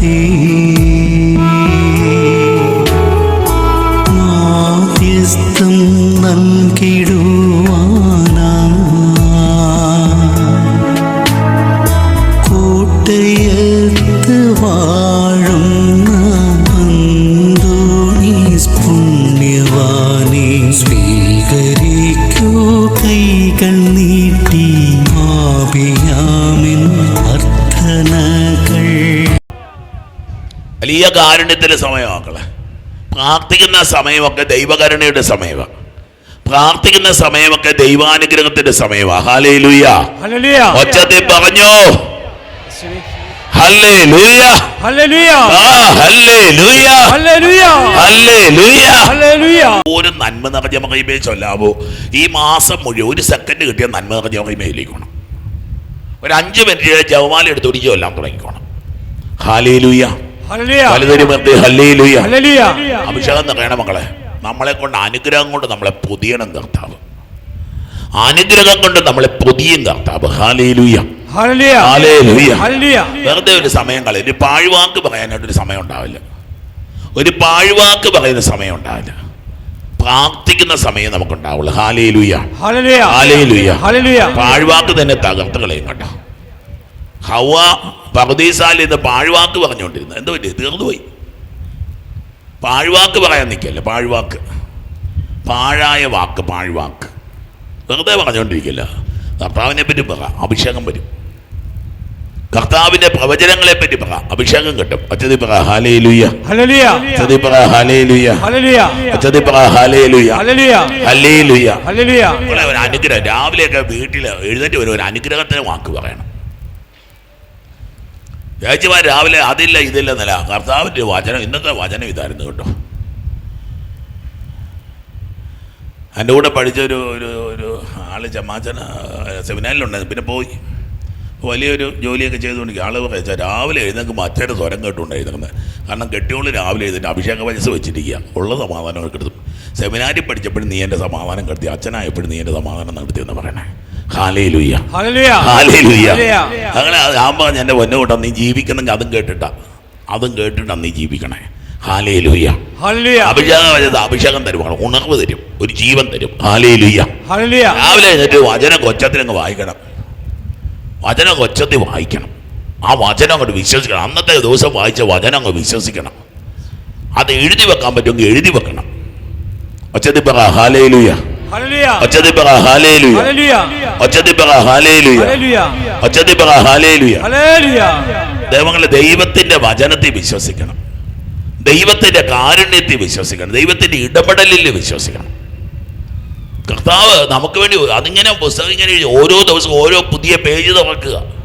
ഉപേക്ഷിക്കാതെ മാധ്യസ്ഥം നൽകിടുവാനാ കോട്ടയത്ത് വാഴുന്ന വലിയ സമയമാണ് സമയമാക്കളെ. പ്രാർത്ഥിക്കുന്ന സമയമൊക്കെ ദൈവകരുണയുടെ സമയമാണ് പ്രാർത്ഥിക്കുന്ന സമയമൊക്കെ ദൈവാനുഗ്രഹത്തിന്റെ സമയമാണ് ഹാലേ ഹല്ലേലൂയ. ഒച്ചത്തിൽ പറഞ്ഞോ. ഒരു നന്മ നിറഞ്ഞ മഹിമയെ ചൊല്ലാവോ. ഈ മാസം മുഴുവൻ ഒരു സെക്കൻഡ് കിട്ടിയ നന്മ നിറഞ്ഞ മഹിമയിലേക്കണം. ഒരു അഞ്ച് മിനിറ്റ് ജവമാല എടുത്ത് ഒരു ചൊല്ലാൻ തുടങ്ങിക്കോണം. ഹാലേ ലുയ്യ അഭിഷേകം നിറയണം മക്കളെ നമ്മളെ കൊണ്ട് അനുഗ്രഹം കൊണ്ട് നമ്മളെ പൊതിയണം കർത്താവ്. അനുഗ്രഹം കൊണ്ട് നമ്മളെ പൊതിയും കർത്താവ്. ഹാലേലുയ വെറുതെ ഒരു സമയം കളയും. ഒരു പാഴ്വാക്ക് പറയാനായിട്ട് ഒരു സമയം ഉണ്ടാവില്ല. ഒരു പാഴ്വാക്ക് പറയുന്ന സമയം ഉണ്ടാവില്ല. പ്രാർത്ഥിക്കുന്ന സമയം നമുക്കുണ്ടാവുള്ളൂ. ഹാലേലുയ പാഴ്വാക്ക് തന്നെ തകർത്ത് കളയും കേട്ടോ. ഹവ പർദീസാലിൽ എന്ന് പാഴ്വാക്ക് പറഞ്ഞുകൊണ്ടിരുന്നു എന്തോ പറ്റി? തീർന്നുപോയി. പാഴ്വാക്ക് പറയാൻ നിൽക്കല്ല? പാഴ്വാക്ക്. പാഴായ വാക്ക് പാഴ്വാക്ക്. വെറുതെ പറഞ്ഞുകൊണ്ടിരിക്കില്ല. കർത്താവിനെ പറ്റി പറ അഭിഷേകം വരും. കർത്താവിന്റെ പ്രവചനങ്ങളെ പറ്റി പറ അഭിഷേകം കിട്ടും. അച്ചതി പറ ഹാലേ ലുയ്യ ഹല്ലേലൂയ. അച്ചതി പറ ഹാലേ ലുയ്യ ഹല്ലേലൂയ. അച്ചതി പറ ഹാലേ ലുയ്യ ഹല്ലേലൂയ. ഒരു അനുഗ്രഹം രാവിലെയൊക്കെ വീട്ടിൽ എഴുന്നേറ്റ് വരും ഒരു അനുഗ്രഹത്തിന് വാക്ക് പറയണം. ചേച്ചിമാർ രാവിലെ അതില്ല ഇതില്ല എന്നല്ല. കർത്താവിന്റെ വചനം ഇന്നത്തെ വചനം ഇതായിരുന്നു കേട്ടോ. എന്റെ കൂടെ പഠിച്ച ഒരു ഒരു ഒരു ആൾ ചമ്മാച്ചൻ സെമിനാറിലുണ്ടായിരുന്നു പിന്നെ പോയി. വലിയൊരു ജോലിയൊക്കെ ചെയ്തുകൊണ്ട് ആൾ കഴിച്ചാൽ രാവിലെ എഴുന്നേക്ക് മറ്റേടെ സ്വരം കേട്ടുകൊണ്ടായിരുന്നത് കാരണം കെട്ടിയോൾ രാവിലെ എഴുന്നേറ്റ് അഭിഷേക വയസ്സ് വെച്ചിരിക്കുക. ഉള്ള സമാധാനം കിട്ടും സെമിനാരിൽ പഠിച്ചപ്പോഴും നീ എന്റെ സമാധാനം കെടുത്തി. അച്ഛനായപ്പോഴും നീ എന്റെ സമാധാനം നടത്തിയെന്ന് പറയണേ. അങ്ങനെ ഞാൻ പറഞ്ഞ എന്റെ പൊന്നുകൂട്ടം നീ ജീവിക്കണമെങ്കിൽ അതും കേട്ടിട്ടാ. അതും കേട്ടിട്ടാ നീ ജീവിക്കണേ. ഹാലേലുയ്യ അഭിഷേകം വരുന്നത് അഭിഷേകം തരുവാണ്. ഉണർവ് തരും. ഒരു ജീവൻ തരും. ഹാലേലുയ്യ രാവിലെ എന്നിട്ട് വചന കൊച്ചത്തിനങ്ങ് വായിക്കണം. വചന കൊച്ചത്തിൽ വായിക്കണം. ആ വചനം അങ്ങോട്ട് വിശ്വസിക്കണം. അന്നത്തെ ദിവസം വായിച്ച വചനം അങ്ങ് വിശ്വസിക്കണം. അത് എഴുതി വെക്കാൻ പറ്റുമെങ്കിൽ എഴുതി വെക്കണം. ഒച്ചത്തിൽ പറ ഹാലേ പറ പറ പറ ദൈവങ്ങളെ ദൈവത്തിന്റെ വചനത്തിൽ വിശ്വസിക്കണം. ദൈവത്തിന്റെ കാരുണ്യത്തിൽ വിശ്വസിക്കണം. ദൈവത്തിന്റെ ഇടപെടലിൽ വിശ്വസിക്കണം. കർത്താവ് നമുക്ക് വേണ്ടി അതിങ്ങനെ പുസ്തകം ഇങ്ങനെ ഓരോ ദിവസവും ഓരോ പുതിയ പേജ് തുറക്കുക.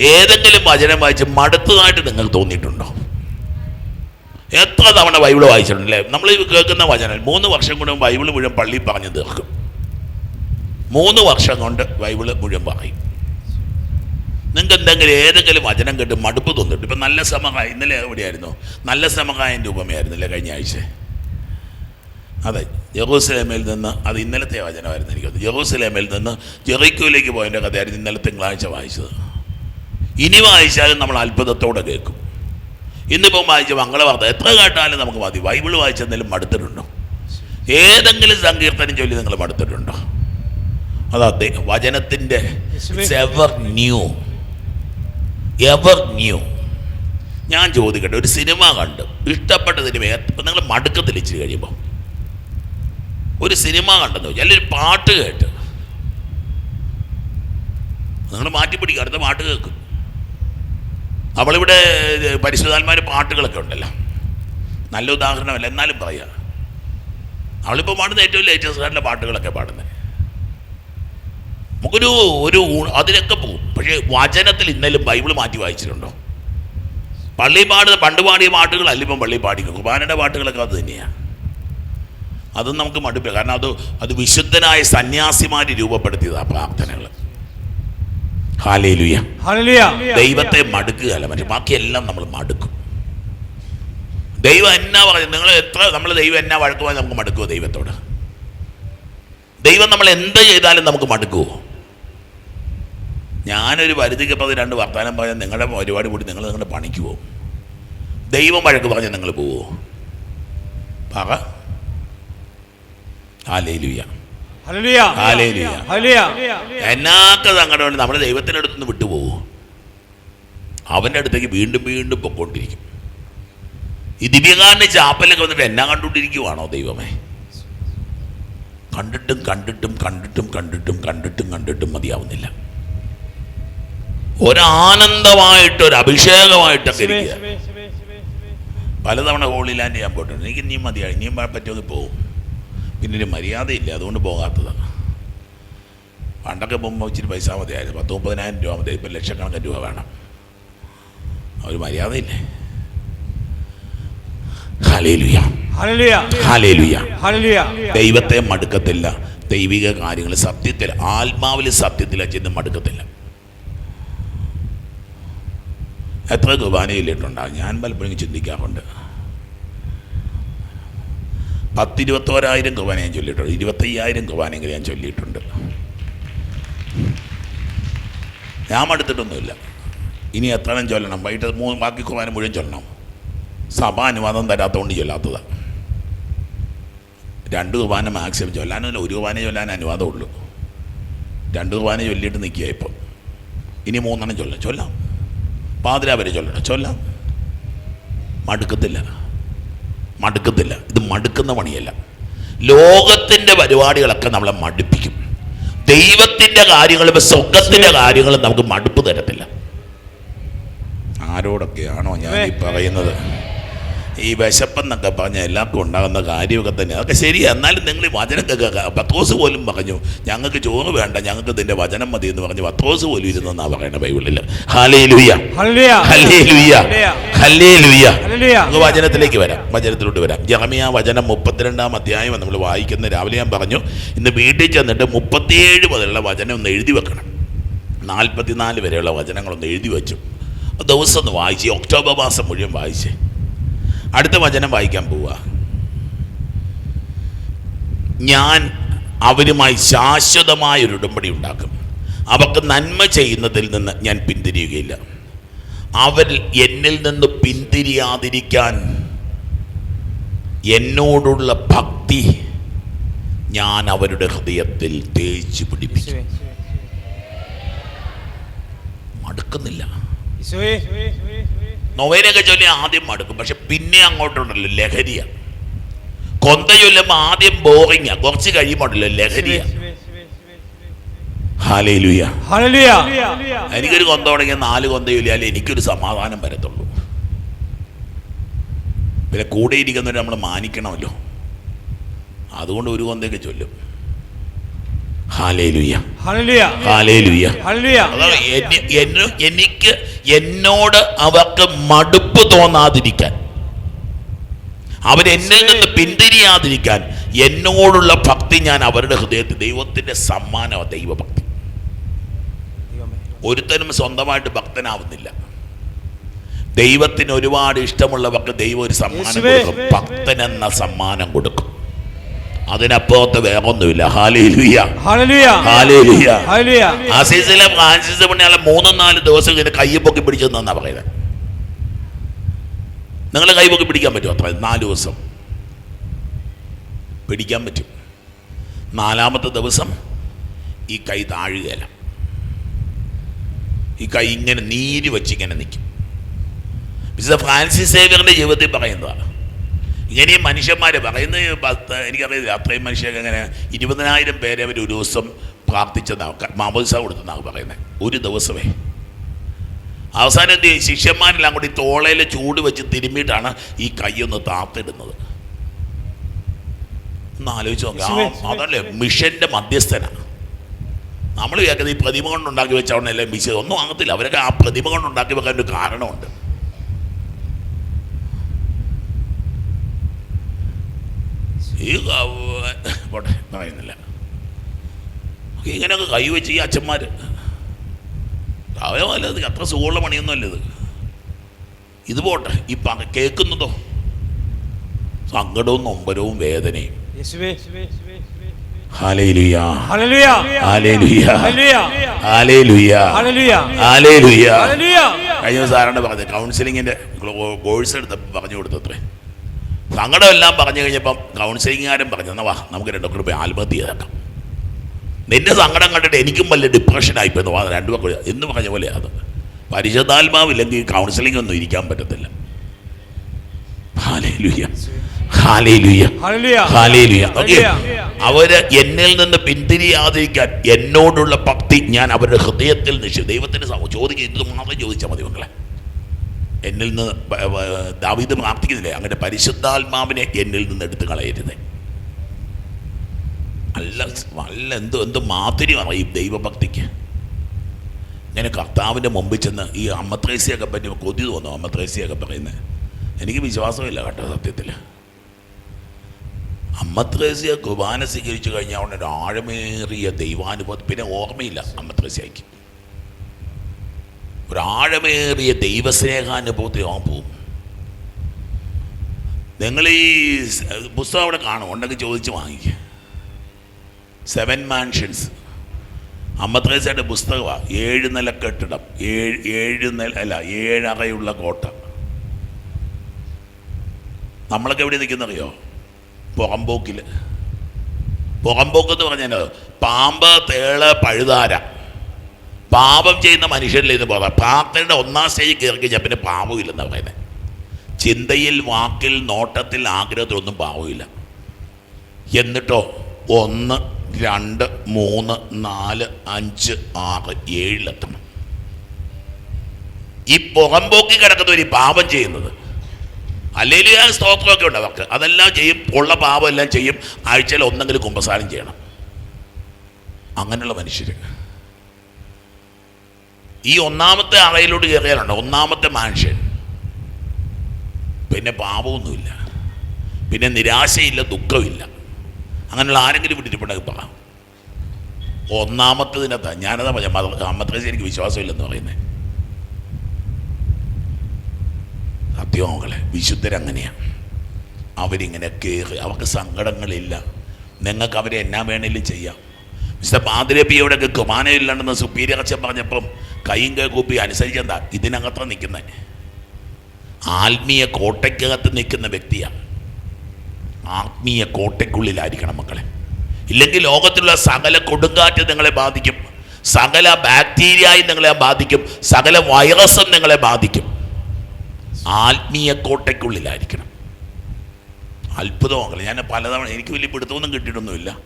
ഏതെങ്കിലും വചനം വായിച്ച് മടുത്തതായിട്ട് നിങ്ങൾ തോന്നിയിട്ടുണ്ടോ? എത്ര തവണ ബൈബിൾ വായിച്ചിട്ടുണ്ടല്ലേ? നമ്മൾ കേൾക്കുന്ന വചനം മൂന്ന് വർഷം കൊണ്ട് ബൈബിൾ മുഴുവൻ പള്ളി പറഞ്ഞു തീർക്കും. മൂന്ന് വർഷം കൊണ്ട് ബൈബിൾ മുഴുവൻ പറയും. നിങ്ങൾക്ക് എന്തെങ്കിലും ഏതെങ്കിലും വചനം കേട്ട് മടുപ്പ് തോന്നിട്ട് ഇപ്പം നല്ല സമകായം ഇന്നലെ എവിടെയായിരുന്നു? നല്ല സമകായം രൂപമയായിരുന്നില്ലേ കഴിഞ്ഞ ആഴ്ച? അതെ ജെറൂസലേമിൽ നിന്ന് അത് ഇന്നലത്തെ വചനമായിരുന്നു എനിക്കത് ജെറൂസലേമിൽ നിന്ന് ജെറിക്കോയിലേക്ക് പോയതിന്റെ കഥയായിരുന്നു ഇന്നലെ തിങ്കളാഴ്ച വായിച്ചത്. ഇനി വായിച്ചാലും നമ്മൾ അത്ഭുതത്തോടെ കേൾക്കും. ഇന്നിപ്പം വായിച്ച മംഗളവാർത്ത എത്ര കേട്ടാലും നമുക്ക് മതി. ബൈബിൾ വായിച്ചെന്തെങ്കിലും മടുത്തിട്ടുണ്ടോ? ഏതെങ്കിലും സങ്കീർത്തനം ചൊല്ലി നിങ്ങൾ മടുത്തിട്ടുണ്ടോ? അതാ വചനത്തിന്റെ എവർ ന്യൂ എവർ ന്യൂ ഞാൻ ചോദിക്കട്ടെ ഒരു സിനിമ കണ്ട് ഇഷ്ടപ്പെട്ട സിനിമ നിങ്ങൾ മടുക്കത്തിൽ ഇച്ചിരി കഴിയുമ്പോൾ ഒരു സിനിമ കണ്ടെന്ന് വെച്ചാൽ അല്ലെങ്കിൽ ഒരു പാട്ട് കേട്ട്. നിങ്ങൾ മാറ്റിപ്പിടിക്കുക അടുത്ത പാട്ട് കേൾക്കും. അവളിവിടെ പരിശുദ്ധാത്മാരുടെ പാട്ടുകളൊക്കെ ഉണ്ടല്ലോ. നല്ല ഉദാഹരണമല്ല എന്നാലും പറയാ. അവളിപ്പോൾ പാടുന്ന ഏറ്റവും ലേറ്റസ്റ്റ് ആയിട്ടുള്ള പാട്ടുകളൊക്കെ പാടുന്നത് നമുക്കൊരു ഒരു അതിലൊക്കെ പോകും. പക്ഷേ വചനത്തിൽ ഇന്നലും ബൈബിൾ മാറ്റി വായിച്ചിട്ടുണ്ടോ? പള്ളി പാടുന്ന പണ്ട് പാടിയ പാട്ടുകളല്ല ഇപ്പം പള്ളി പാടി കുർബാനയുടെ പാട്ടുകളൊക്കെ അത് തന്നെയാണ് അതും നമുക്ക് മടുപ്പില്ല. കാരണം അത് അത് വിശുദ്ധനായ സന്യാസിമാർ രൂപപ്പെടുത്തിയതാണ് പ്രാർത്ഥനകൾ ദൈവത്തെ മടുക്കുകയല്ല. മറ്റേ ബാക്കിയെല്ലാം നമ്മൾ മടുക്കും. ദൈവം എന്നാ പറഞ്ഞു? നിങ്ങൾ എത്ര നമ്മൾ ദൈവം എന്നാ വഴക്കുമായി നമുക്ക് മടുക്കുമോ ദൈവത്തോട്? ദൈവം നമ്മൾ എന്ത് ചെയ്താലും നമുക്ക് മടുക്കുമോ ഞാനൊരു പരിധിക്ക് പരിധിക്കപ്പത് രണ്ട് വർത്തമാനം പറഞ്ഞാൽ നിങ്ങളുടെ പരിപാടി കൂടി നിങ്ങൾ നിങ്ങളുടെ പണിക്ക് പോകും ദൈവം വഴക്ക് പറഞ്ഞാൽ നിങ്ങൾ പോവോ? പറ. ആ ഹല്ലേലൂയ എന്നാക്ക സങ്കടം കൊണ്ട് നമ്മുടെ ദൈവത്തിന്റെ അടുത്തുനിന്ന് നിന്ന് വിട്ടുപോകുമോ അവന്റെ അടുത്തേക്ക് വീണ്ടും വീണ്ടും പൊക്കോണ്ടിരിക്കും ഈ ദിവ്യകാരന്റെ ചാപ്പലൊക്കെ വന്നിട്ട് എന്നാ കണ്ടുകൊണ്ടിരിക്കുവാണോ ദൈവമേ? കണ്ടിട്ടും കണ്ടിട്ടും കണ്ടിട്ടും കണ്ടിട്ടും കണ്ടിട്ടും കണ്ടിട്ടും മതിയാവുന്നില്ല. ഒരാനന്ദമായിട്ട് ഒരു അഭിഷേകമായിട്ടൊക്കെ ഇരിക്കുക. പലതവണ ഹോളിലാൻഡ് ചെയ്യാൻ പോയിട്ടുണ്ട്. എനിക്ക് ഇനിയും മതിയായി. ഇനിയും പറ്റുമെങ്കിൽ പോകും പിന്നെ മര്യാദയില്ല അതുകൊണ്ട് പോകാത്തതാണ്. പണ്ടൊക്കെ പോകുമ്പോൾ ഇച്ചിരി പൈസ മതിയായിരുന്നു. പത്ത് മുപ്പതിനായിരം രൂപ മതി ഇപ്പം ലക്ഷക്കണക്കിന് രൂപ വേണം. ഒരു മര്യാദയില്ലേ? ദൈവത്തെ മടുക്കത്തില്ല. ദൈവിക കാര്യങ്ങൾ സത്യത്തിൽ ആത്മാവിൽ സത്യത്തിൽ ചെന്ന് മടുക്കത്തില്ല. എത്ര കുർബാനയിലിട്ടുണ്ടാകും ഞാൻ പലപ്പോഴും ചിന്തിക്കാറുണ്ട്. പത്തിരുപത്തോരായിരം കുർബാന ഞാൻ ചൊല്ലിയിട്ടുണ്ട്. ഇരുപത്തയ്യായിരം കുർബാനെങ്കിലും ഞാൻ ചൊല്ലിയിട്ടുണ്ട്. ഞാൻ മടുത്തിട്ടൊന്നുമില്ല. ഇനി എത്രയും ചൊല്ലണം. വൈകിട്ട് മൂന്ന് ബാക്കി കുർബാന മുഴുവൻ ചൊല്ലണം. സഭ അനുവാദം തരാത്തതുകൊണ്ട് ചൊല്ലാത്തതാണ് രണ്ട് കുർബാന മാക്സിമം ചൊല്ലാനല്ല ഒരു കുർബാന ചൊല്ലാൻ അനുവാദമുള്ളൂ. രണ്ട് കുർബാന ചൊല്ലിയിട്ട് നിൽക്കുക ഇപ്പം. ഇനി മൂന്നെണ്ണം ചൊല്ലാം. ചൊല്ലാം. പാതിരാ വരെ ചൊല്ലണം. ചൊല്ലാം. മടുക്കത്തില്ല. മടുക്കത്തില്ല ഇത് മടുക്കുന്ന പണിയല്ല. ലോകത്തിന്റെ പരിപാടികളൊക്കെ നമ്മളെ മടുപ്പിക്കും. ദൈവത്തിന്റെ കാര്യങ്ങളും സ്വർഗത്തിന്റെ കാര്യങ്ങളും നമുക്ക് മടുപ്പ് തരത്തില്ല. ആരോടൊക്കെയാണോ ഞാൻ ഈ പറയുന്നത്? ഈ വിശപ്പെന്നൊക്കെ പറഞ്ഞ എല്ലാവർക്കും ഉണ്ടാകുന്ന കാര്യമൊക്കെ തന്നെ. അതൊക്കെ ശരിയാണ് എന്നാലും നിങ്ങൾ ഈ വചനം കേൾക്കുക. പത്രോസ് പോലും പറഞ്ഞു ഞങ്ങൾക്ക് ചോറ് വേണ്ട ഞങ്ങൾക്ക് ഇതിന്റെ വചനം മതി എന്ന് പറഞ്ഞു പത്രോസ് പോലും ഇരുന്നെന്നാണ് പറയുന്നത് ബൈബിളിൽ ഹലേ ലുയ്യ ഹല്ലേലൂയ. ഹലേ ലുയ്യ ഹലേ ലുയ്യ ഹല്ലേലൂയ. നമുക്ക് വചനത്തിലേക്ക് വരാം. വചനത്തിലോട്ട് വരാം. ജാമിയ വചനം മുപ്പത്തിരണ്ടാം അധ്യായം നമ്മൾ വായിക്കുന്ന രാവിലെ ഞാൻ പറഞ്ഞു ഇന്ന് വീട്ടിൽ ചെന്നിട്ട് മുപ്പത്തിയേഴ് മുതലുള്ള വചനം ഒന്ന് എഴുതി വെക്കണം. നാൽപ്പത്തിനാല് വരെയുള്ള വചനങ്ങളൊന്ന് എഴുതി വെച്ചു. ദിവസം ഒന്ന് വായിച്ച് ഒക്ടോബർ മാസം മുഴുവൻ വായിച്ച്. അടുത്ത വചനം വായിക്കാൻ പോവുക ഞാൻ അവരുമായി ശാശ്വതമായ ഒരു ഉടമ്പടി ഉണ്ടാക്കും. അവർക്ക് നന്മ ചെയ്യുന്നതിൽ നിന്ന് ഞാൻ പിന്തിരിയുകയില്ല. അവർ എന്നിൽ നിന്ന് പിന്തിരിയാതിരിക്കാൻ എന്നോടുള്ള ഭക്തി ഞാൻ അവരുടെ ഹൃദയത്തിൽ തേച്ച് പിടിപ്പിക്കും. മടുക്കുന്നില്ല. നൊവേനൊക്കെ ചൊല്ലി ആദ്യം മടുക്കും. പക്ഷെ പിന്നെ അങ്ങോട്ടുണ്ടല്ലോ ലഹരിയ. കൊന്ത ചൊല്ലുമ്പോൾ ആദ്യം ബോറിങ്ങാ. കുറച്ച് കഴിയുമ്പോണ്ടല്ലോ ലഹരിയ. എനിക്കൊരു കൊന്ത തുടങ്ങിയ നാല് കൊന്ത ചൊല്ലിയാലേ എനിക്കൊരു സമാധാനം വരത്തുള്ളൂ. പിന്നെ കൂടെ ഇരിക്കുന്നവരെ നമ്മൾ മാനിക്കണമല്ലോ. അതുകൊണ്ട് ഒരു കൊന്തയൊക്കെ ചൊല്ലും ഹാലേലുയ ഹല്ലേലൂയ ഹാലേലുയ ഹല്ലേലൂയ അതാണ് എന്നെ- എന്നെ- എനിക്ക് എന്നോട് അവർക്ക് മടുപ്പ് തോന്നാതിരിക്കാൻ. അവരെന്നിൽ നിന്ന് പിന്തിരിയാതിരിക്കാൻ എന്നോടുള്ള ഭക്തി ഞാൻ അവരുടെ ഹൃദയത്തിൽ ദൈവത്തിന്റെ സമ്മാനമാണ് ദൈവഭക്തി. ഒരുത്തനും സ്വന്തമായിട്ട് ഭക്തനാവുന്നില്ല. ദൈവത്തിന് ഒരുപാട് ഇഷ്ടമുള്ളവർക്ക് ദൈവം ഒരു സമ്മാനം കൊടുക്കും. ഭക്തൻ എന്ന സമ്മാനം കൊടുക്കും. അതിനപ്പുറത്ത് വേറൊന്നുമില്ല. ആസീസിലെ ഫ്രാൻസിസ് പണിയാളെ മൂന്നും നാല് ദിവസം ഇങ്ങനെ കൈ പൊക്കി പിടിച്ചെന്നാ പറയുന്നത് നിങ്ങൾ കൈ പൊക്കി പിടിക്കാൻ പറ്റും അത്ര നാല് ദിവസം. പിടിക്കാൻ പറ്റും. നാലാമത്തെ ദിവസം ഈ കൈ താഴുകയില്ല. ഈ കൈ ഇങ്ങനെ നീര് വെച്ച് ഇങ്ങനെ നിൽക്കും വിശുദ്ധ ഫ്രാൻസിസ് സേവിയറിന്റെ ജീവിതത്തിൽ പറയുന്നതാണ്. ഇങ്ങനെയും മനുഷ്യന്മാർ പറയുന്നത് എനിക്കറിയില്ല. അത്രയും മനുഷ്യർക്ക് അങ്ങനെ ഇരുപതിനായിരം പേരെ അവർ ഒരു ദിവസം പ്രാർത്ഥിച്ചതാണ് മാമോദിസ കൊടുത്തെന്നാണ് പറയുന്നത് ഒരു ദിവസമേ. അവസാനം എന്ത് ചെയ്യും? ശിഷ്യന്മാരെല്ലാം കൂടി തോളയിൽ ചൂട് വെച്ച് തിരുമ്മിയിട്ടാണ് ഈ കൈയൊന്ന് താത്തിടുന്നത്. ഒന്ന് ആലോചിച്ച് നോക്കാം. അതല്ലേ മിഷന്റെ മധ്യസ്ഥനാണ് നമ്മൾ കേൾക്കുന്നത് ഈ പ്രതിമ കൊണ്ടുണ്ടാക്കി വെച്ചവണ്ണല്ലേ മിസ് ഒന്നും ആകത്തില്ല. അവരൊക്കെ ആ പ്രതിമ കൊണ്ടുണ്ടാക്കി വെക്കാൻ ഒരു കാരണമുണ്ട്. ഈ പോട്ടെ പറയുന്നില്ല. ഇങ്ങനെയൊക്കെ കൈവച്ച് ഈ അച്ഛന്മാർ രാവിലെ നല്ലത് അത്ര സുഖമുള്ള പണിയൊന്നും അല്ലത് ഇത്. ഇത് പോട്ടെ ഈ പ കേൾക്കുന്നതോ? സങ്കടവും നൊമ്പരവും വേദനയും. കഴിഞ്ഞ ആരാണ്ട് പറഞ്ഞത് കൗൺസിലിങ്ങിന്റെ കോഴ്സ് എടുത്ത് പറഞ്ഞു കൊടുത്തത്രേ. സങ്കടമെല്ലാം പറഞ്ഞു കഴിഞ്ഞപ്പം കൗൺസിലിംഗുകാരും പറഞ്ഞു എന്നാ വാ നമുക്ക് രണ്ടു രൂപ പോയി ആത്മഹത്യ ചെയ്തേക്കാം നിന്റെ സങ്കടം കണ്ടിട്ട് എനിക്കും വലിയ ഡിപ്രഷനായിപ്പോയെന്ന് വാ രണ്ടു പേർക്ക് എന്ന് പറഞ്ഞ പോലെ അത്. പരിശുദ്ധാത്മാവില്ലെങ്കിൽ കൗൺസിലിംഗ് ഒന്നും ഇരിക്കാൻ പറ്റത്തില്ല. അവർ എന്നിൽ നിന്ന് പിന്തിരിയാതിരിക്കാൻ എന്നോടുള്ള ഭക്തി ഞാൻ അവരുടെ ഹൃദയത്തിൽ നിശ്ചയം ദൈവത്തിന് ചോദിക്കുക ഇത് മാത്രം ചോദിച്ചാൽ മതി മക്കളെ? എന്നിൽ നിന്ന് ദാവീദ് പ്രാർത്ഥിക്കുന്നില്ലേ? അങ്ങനെ പരിശുദ്ധാത്മാവിനെ എന്നിൽ നിന്ന് എടുത്ത് കളയരുത്. അല്ല നല്ല എന്തോ എന്ത് മാധുര്യം അറിയും ദൈവഭക്തിക്ക്. ഇങ്ങനെ കർത്താവിന്റെ മുമ്പിൽ ചെന്ന് ഈ അമ്മത്രേസിയൊക്കെ പറ്റി കൊതി തോന്നും അമ്മത്രേസിയൊക്കെ പറയുന്നത് എനിക്ക് വിശ്വാസമില്ല കേട്ടോ സത്യത്തിൽ. അമ്മത്രേസിയ കുർബാന സ്വീകരിച്ചു കഴിഞ്ഞാൽ ഒരു ആഴമേറിയ ദൈവാനുഭവം. പിന്നെ ഓർമ്മയില്ല അമ്മത്രേസ്യയ്ക്ക്. ഒരു ആഴമേറിയ ദൈവസ്നേഹാനുഭവത്തിൽ അവൻ പോവും. നിങ്ങൾ ഈ പുസ്തകം അവിടെ കാണും ഉണ്ടെങ്കിൽ ചോദിച്ച് വാങ്ങിക്കുക സെവൻ മാൻഷൻസ് അമ്മത്രേസയുടെ പുസ്തകമാണ് ഏഴ് നില കെട്ടിടം ഏഴ് ഏഴ് നില അല്ല ഏഴറയുള്ള കോട്ട. നമ്മളൊക്കെ എവിടെ നിൽക്കുന്നറിയോ? പുറമ്പോക്കിൽ പുറമ്പോക്ക് എന്ന് പറഞ്ഞാൽ പാമ്പ് തേൾ പഴുതാര. പാപം ചെയ്യുന്ന മനുഷ്യരിൽ ഇത് പറയാം പ്രാർത്ഥനയുടെ ഒന്നാം സ്റ്റേജ് കയറി കഴിഞ്ഞാൽ പിന്നെ പാവമില്ലെന്നാണ് പറയുന്നത് ചിന്തയിൽ വാക്കിൽ നോട്ടത്തിൽ ആഗ്രഹത്തിലൊന്നും പാവമില്ല എന്നിട്ടോ ഒന്ന് രണ്ട് മൂന്ന് നാല് അഞ്ച് ആറ് ഏഴിലെത്തണം ഈ പുറമ്പോക്കി കിടക്കുന്നവർ ഈ പാപം ചെയ്യുന്നത്. അല്ലെങ്കിൽ ആ സ്തോത്രമൊക്കെ ഉണ്ട് അവർക്ക്. അതെല്ലാം ചെയ്യും ഉള്ള പാപം എല്ലാം ചെയ്യും ആഴ്ചയിൽ ഒന്നെങ്കിലും കുമ്പസാരം ചെയ്യണം. അങ്ങനെയുള്ള മനുഷ്യർ ഈ ഒന്നാമത്തെ അറയിലോട്ട് കയറിയാലുണ്ട്? ഒന്നാമത്തെ മാൻഷൻ പിന്നെ പാപമൊന്നുമില്ല. പിന്നെ നിരാശയില്ല ദുഃഖമില്ല. അങ്ങനെയുള്ള ആരെങ്കിലും വിട്ടിട്ടുണ്ടെങ്കിൽ പറ. ഒന്നാമത്തതിനകത്ത്. ഞാനതാ പറഞ്ഞ അമ്മത്രേസ് എനിക്ക് വിശ്വാസമില്ലെന്ന് പറയുന്നത് സത്യമോകളെ വിശുദ്ധരങ്ങനെയാണ് അവരിങ്ങനെ കയറി അവർക്ക് സങ്കടങ്ങളില്ല. നിങ്ങൾക്ക് അവരെ എന്നാ വേണേലും ചെയ്യാം. മിസ്റ്റർ പാതിരപ്പിയോടൊക്കെ കുമാനയില്ലാണ്ടെന്ന് സുപ്പീരിയർ അച്ഛൻ പറഞ്ഞപ്പം കൈയും കൈ കൂപ്പി അനുസരിച്ചെന്താ? ഇതിനകത്ത് നിൽക്കുന്നത്. ആത്മീയ കോട്ടയ്ക്കകത്ത് നിൽക്കുന്ന വ്യക്തിയാണ് ആത്മീയ കോട്ടയ്ക്കുള്ളിലായിരിക്കണം മക്കളെ. ഇല്ലെങ്കിൽ ലോകത്തിലുള്ള സകല കൊടുങ്കാറ്റ് നിങ്ങളെ ബാധിക്കും. സകല ബാക്ടീരിയയും നിങ്ങളെ ബാധിക്കും. സകല വൈറസും നിങ്ങളെ ബാധിക്കും. ആത്മീയ കോട്ടയ്ക്കുള്ളിലായിരിക്കണം. അത്ഭുതമക്കളെ ഞാൻ പലതവണ എനിക്ക് വലിയ പിടുത്തമൊന്നും കിട്ടിയിട്ടൊന്നുമില്ല.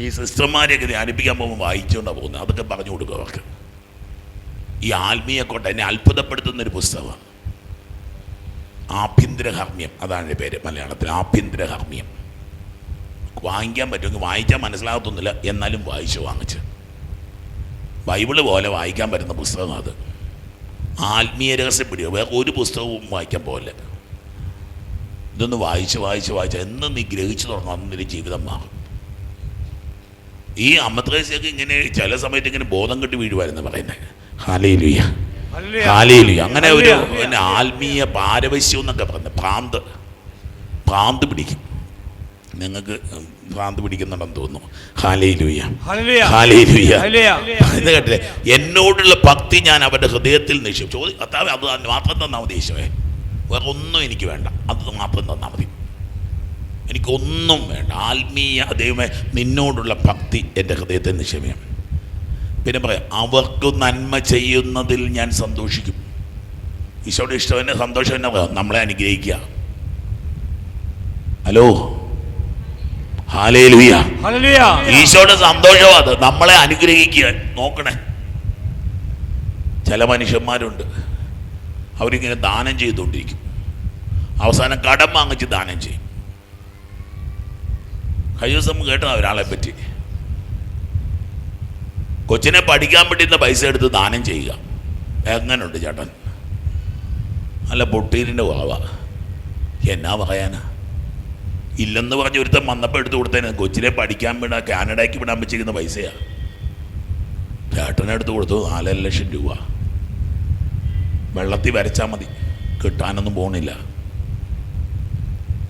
ഈ സിസ്റ്റർമാരെയൊക്കെ ധ്യാനിപ്പിക്കാൻ പോകുമ്പോൾ വായിച്ചുകൊണ്ടാണ് പോകുന്നത്. അതൊക്കെ പറഞ്ഞു കൊടുക്കുക അവർക്ക് ഈ ആത്മീയ കോട്ട എന്നെ അത്ഭുതപ്പെടുത്തുന്നൊരു പുസ്തകമാണ് ആഭ്യന്തരഹർമ്മ്യം. അതാണ് എന്റെ പേര് മലയാളത്തിൽ ആഭ്യന്തരഹർമ്മ്യം. വാങ്ങിക്കാൻ പറ്റുമെങ്കിൽ വായിക്കാൻ മനസ്സിലാകത്തൊന്നുമില്ല. എന്നാലും വായിച്ചു വാങ്ങിച്ച്. ബൈബിൾ പോലെ വായിക്കാൻ പറ്റുന്ന പുസ്തകം അത്. ആത്മീയ രഹസ്യം പിടിക്കുക വേറെ ഒരു പുസ്തകവും വായിക്കാൻ പോലെ ഇതൊന്ന് വായിച്ച് വായിച്ച് വായിച്ച് എന്ന് നീ ഗ്രഹിച്ചു തുടങ്ങും അന്ന് നിന്റെ ജീവിതം മാറും. ഈ അമ്മത്രേസ്യൊക്കെ ഇങ്ങനെ ചില സമയത്ത് ഇങ്ങനെ ബോധം കെട്ടി വീഴുമായിരുന്നു പറയുന്നത്. അങ്ങനെ ഒരു ആത്മീയ പാരവശ്യം എന്നൊക്കെ പറഞ്ഞു ഭ്രാന്ത്. ഭ്രാന്ത് പിടിക്കും. നിങ്ങൾക്ക് ഭ്രാന്ത് പിടിക്കുന്നുണ്ടെന്ന് തോന്നുന്നു. Hallelujah hallelujah. എന്ന് കേട്ടില്ലേ എന്നോടുള്ള ഭക്തി ഞാൻ അവരുടെ ഹൃദയത്തിൽ നിക്ഷേപിച്ചു കർത്താവേ അത് മാത്രം തന്നാൽ മതി ഈശോയെ. വേറെ ഒന്നും എനിക്ക് വേണ്ട. അത് മാത്രം തന്നാൽ മതി. എനിക്കൊന്നും വേണ്ട. ആത്മീയ ദൈവമേ നിന്നോടുള്ള ഭക്തി എന്റെ ഹൃദയത്തിൽ നിശ്ചയം പിന്നെ പറയാം അവർക്ക് നന്മ ചെയ്യുന്നതിൽ ഞാൻ സന്തോഷിക്കും. ഈശോയുടെ ഇഷ്ടം തന്നെ സന്തോഷം തന്നെ പറയാം നമ്മളെ അനുഗ്രഹിക്കുക. ഹലോ? ഈശോയുടെ സന്തോഷം അത് നമ്മളെ അനുഗ്രഹിക്കുക. നോക്കണേ. ചില മനുഷ്യന്മാരുണ്ട് അവരിങ്ങനെ ദാനം ചെയ്തുകൊണ്ടിരിക്കും. അവസാനം കടം വാങ്ങിച്ച് ദാനം ചെയ്യും. കഴിഞ്ഞ ദിവസം കേട്ടോ ഒരാളെ പറ്റി കൊച്ചിനെ പഠിക്കാൻ പറ്റുന്ന പൈസ എടുത്ത് ദാനം ചെയ്യുക. എങ്ങനുണ്ട് ചേട്ടൻ? നല്ല പൊട്ടീലിന്റെ വാവ. എന്നാ പറയാനാ? ഇല്ലെന്ന് പറഞ്ഞ് ഒരുത്തൻ വന്നപ്പോൾ എടുത്ത് കൊടുത്തേന്. കൊച്ചിനെ പഠിക്കാൻ വിടാൻ കാനഡയ്ക്ക് വിടാൻ വെച്ചിരിക്കുന്ന പൈസയാ. ചേട്ടനെടുത്ത് കൊടുത്തു നാലര ലക്ഷം രൂപ. വെള്ളത്തിൽ വരച്ചാൽ മതി. കിട്ടാനൊന്നും പോണില്ല.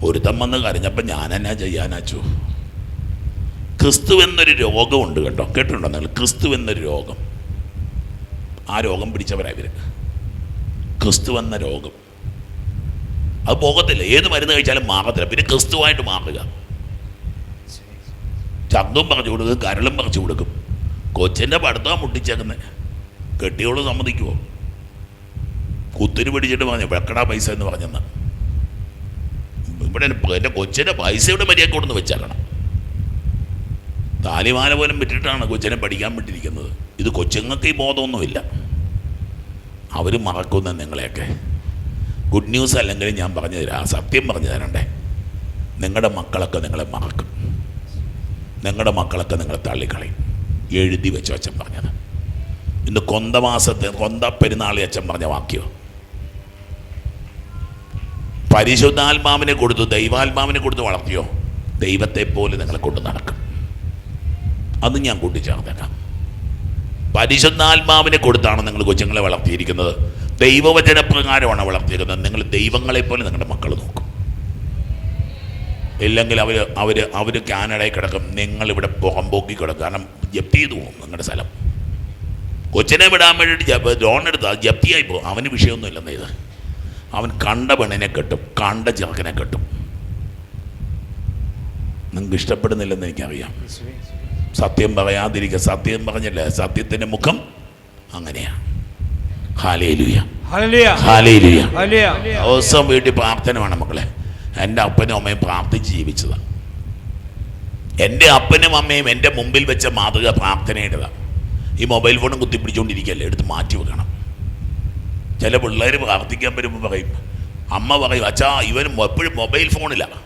ഒരുത്തം വന്ന് കരഞ്ഞപ്പോൾ ഞാൻ എന്നാ ചെയ്യാനാച്ചു ക്രിസ്തു എന്നൊരു രോഗമുണ്ട് കേട്ടോ. കേട്ടിട്ടുണ്ടോ നിങ്ങൾ? ക്രിസ്തു എന്നൊരു രോഗം. ആ രോഗം പിടിച്ചവരാ ഇവർ ക്രിസ്തു എന്ന രോഗം. അത് പോകത്തില്ല. ഏത് മരുന്ന് കഴിച്ചാലും മാറത്തില്ല. പിന്നെ ക്രിസ്തുവായിട്ട് മാറുക. ചങ്കും പറിച്ചു കൊടുക്കും കരളും പറിച്ചു കൊടുക്കും. കൊച്ചിന്റെ പഠിത്തം മുട്ടിച്ചേക്കുന്നത് കെട്ടിയോട് സമ്മതിക്കുമോ കുത്തിന് പിടിച്ചിട്ട് പറഞ്ഞു വെക്കടാ പൈസ എന്ന് പറഞ്ഞെന്ന്. ഇവിടെ എന്റെ കൊച്ചിന്റെ പൈസ ഇവിടെ മര്യാദ കൊടുന്ന് വെച്ചേക്കണം. താലിമാല പോലും വിട്ടിട്ടാണ് കൊച്ചിനെ പഠിക്കാൻ വിട്ടിരിക്കുന്നത്. ഇത് കൊച്ചുങ്ങൾക്ക് ഈ ബോധമൊന്നുമില്ല. അവർ മറക്കുന്ന നിങ്ങളെയൊക്കെ. ഗുഡ് ന്യൂസ് അല്ലെങ്കിൽ ഞാൻ പറഞ്ഞു തരാം സത്യം പറഞ്ഞു തരണ്ടേ നിങ്ങളുടെ മക്കളൊക്കെ നിങ്ങളെ മറക്കും. നിങ്ങളുടെ മക്കളൊക്കെ നിങ്ങളെ തള്ളിക്കളയും. എഴുതി വെച്ചു അച്ഛൻ പറഞ്ഞത്. ഇന്ന് കൊന്തമാസത്തെ കൊന്ത പെരുന്നാളി അച്ഛൻ പറഞ്ഞ വാക്യോ. പരിശുദ്ധാത്മാവിനെ കൊടുത്തു ദൈവാത്മാവിനെ കൊടുത്ത് വളർത്തിയോ? ദൈവത്തെ പോലെ നിങ്ങളെ കൊണ്ട് നടക്കും. അത് ഞാൻ കൂട്ടിച്ചേർത്തേക്കാം. പരിശുദ്ധാത്മാവിനെ കൊടുത്താണ് നിങ്ങൾ കൊച്ചുങ്ങളെ വളർത്തിയിരിക്കുന്നത്. ദൈവവചന പ്രകാരമാണ് വളർത്തിയിരിക്കുന്നത്. നിങ്ങൾ ദൈവങ്ങളെപ്പോലെ നിങ്ങളുടെ മക്കൾ നോക്കും. ഇല്ലെങ്കിൽ അവർ അവർ അവർ കാനഡയിൽ കിടക്കും. നിങ്ങളിവിടെ പുറമ്പോക്കി കിടക്കും. കാരണം ജപ്തി ചെയ്തു പോകും നിങ്ങളുടെ സ്ഥലം. കൊച്ചിനെ വിടാൻ വേണ്ടിയിട്ട് ലോൺ എടുത്താൽ ജപ്തിയായി പോകും. അവന് വിഷയമൊന്നുമില്ലെന്ന് ഇത്. അവൻ കണ്ട പെണ്ണിനെ കെട്ടും കണ്ട ചെറുക്കനെ കെട്ടും. നിങ്ങൾക്ക് ഇഷ്ടപ്പെടുന്നില്ലെന്ന് എനിക്കറിയാം. സത്യം പറയാതിരിക്കുക സത്യം പറഞ്ഞല്ലേ? സത്യത്തിന്റെ മുഖം അങ്ങനെയാണ് ദിവസം വീട്ടിൽ പ്രാർത്ഥന വേണം മക്കളെ. എന്റെ അപ്പനും അമ്മയും പ്രാർത്ഥിച്ച് ജീവിച്ചതാണ് എന്റെ അപ്പനും അമ്മയും എന്റെ മുമ്പിൽ വെച്ച മാതൃക പ്രാർത്ഥനയുടേതാണ് ഈ മൊബൈൽ ഫോണും കുത്തിപ്പിടിച്ചുകൊണ്ടിരിക്കുകയല്ലേ എടുത്ത് മാറ്റി വെക്കണം. ചില പിള്ളേർ പ്രാർത്ഥിക്കാൻ വരുമ്പോൾ പറയും അമ്മ പറയും അച്ഛാ ഇവൻ എപ്പോഴും മൊബൈൽ ഫോണിലാണ്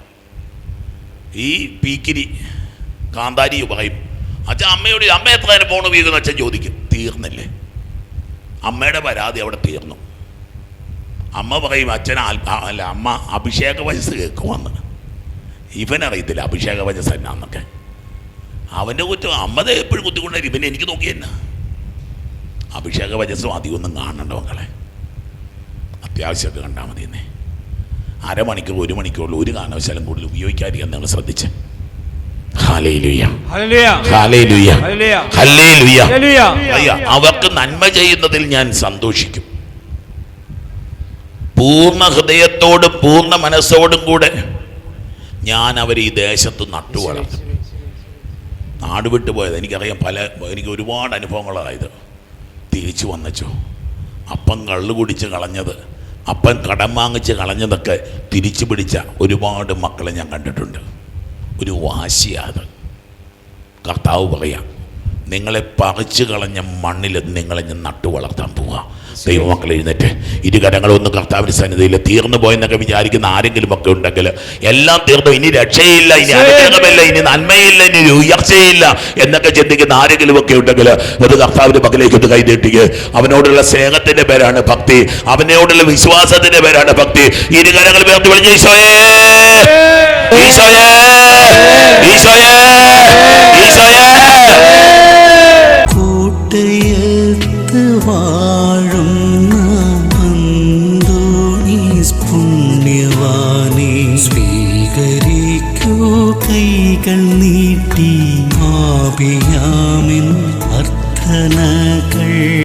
ഈ പീക്കിരി കാന്താരി പറയും അച്ഛാ അമ്മയോട് അമ്മ എത്ര നേരം ഫോൺ ഉപയോഗിക്കുന്നു? അച്ഛൻ ചോദിക്കും തീർന്നില്ലേ. അമ്മയുടെ പരാതി അവിടെ തീർന്നു. അമ്മ പറയും അച്ഛൻ അല്ല അമ്മ അഭിഷേക വയസ്സ് കേൾക്കുമെന്ന് ഇവനറിയത്തില്ല അഭിഷേക വയസ്സ് എന്നാന്നൊക്കെ. അവന്റെ കുറ്റം അമ്മതെ എപ്പോഴും കുത്തിക്കൊണ്ടേ ഇവനെ എനിക്ക് നോക്കി തന്നെ അഭിഷേക വചസ്സും അധികമൊന്നും കാണണ്ട മക്കളെ. അത്യാവശ്യമൊക്കെ കണ്ടാൽ മതി എന്നേ അരമണിക്കൂർ ഒരു മണിക്കൂറിൽ ഒരു കാരണവശാലും കൂടുതൽ ഉപയോഗിക്കാതിരിക്കാൻ നിങ്ങൾ ശ്രദ്ധിച്ച്. അവർക്ക് നന്മ ചെയ്യുന്നതിൽ ഞാൻ സന്തോഷിക്കും. പൂർണ ഹൃദയത്തോടും പൂർണ മനസ്സോടും കൂടെ ഞാൻ അവർ ഈ ദേശത്ത് നട്ടു വളർത്തും. നാട് വിട്ടു പോയത്. എനിക്കറിയാം പല എനിക്ക് ഒരുപാട് അനുഭവങ്ങളായത്. തിരിച്ചു വന്നച്ചോ. അപ്പൻ കള്ളു കുടിച്ച് കളഞ്ഞത്. അപ്പൻ കടം വാങ്ങിച്ച് കളഞ്ഞതൊക്കെ തിരിച്ചു പിടിച്ച ഒരുപാട് മക്കളെ ഞാൻ കണ്ടിട്ടുണ്ട്. ഒരു വാശിയാണ്. കർത്താവ് പറയാം നിങ്ങളെ പറിച്ചു കളഞ്ഞ മണ്ണിൽ നിങ്ങളെ ഞാൻ നട്ടു വളർത്താൻ പോവുക ദൈവമക്കൾ എഴുന്നേറ്റ്. ഇരുകരങ്ങളൊന്നും കർത്താവിന്റെ സന്നിധിയിൽ തീർന്നു പോയെന്നൊക്കെ വിചാരിക്കുന്ന ആരെങ്കിലും ഒക്കെ ഉണ്ടെങ്കിൽ എല്ലാം തീർന്നു. ഇനി രക്ഷയില്ല ഇനി അനുഗ്രഹമില്ല ഇനി നന്മയില്ല ഇനി ഉയർച്ചയില്ല എന്നൊക്കെ ചിന്തിക്കുന്ന ആരെങ്കിലും ഒക്കെ ഉണ്ടെങ്കിൽ അത് കർത്താവിന്റെ മക്കളിലേക്ക് ഒന്ന് കൈനീട്ടിക്ക്. അവനോടുള്ള സ്നേഹത്തിന്റെ പേരാണ് ഭക്തി. അവനോടുള്ള വിശ്വാസത്തിന്റെ പേരാണ് ഭക്തി. ഇരുകരങ്ങൾ പേർത്ത് വിളിച്ച് ഈശോയേ ഈശോയേ ഈശോയേ ഈശോയേ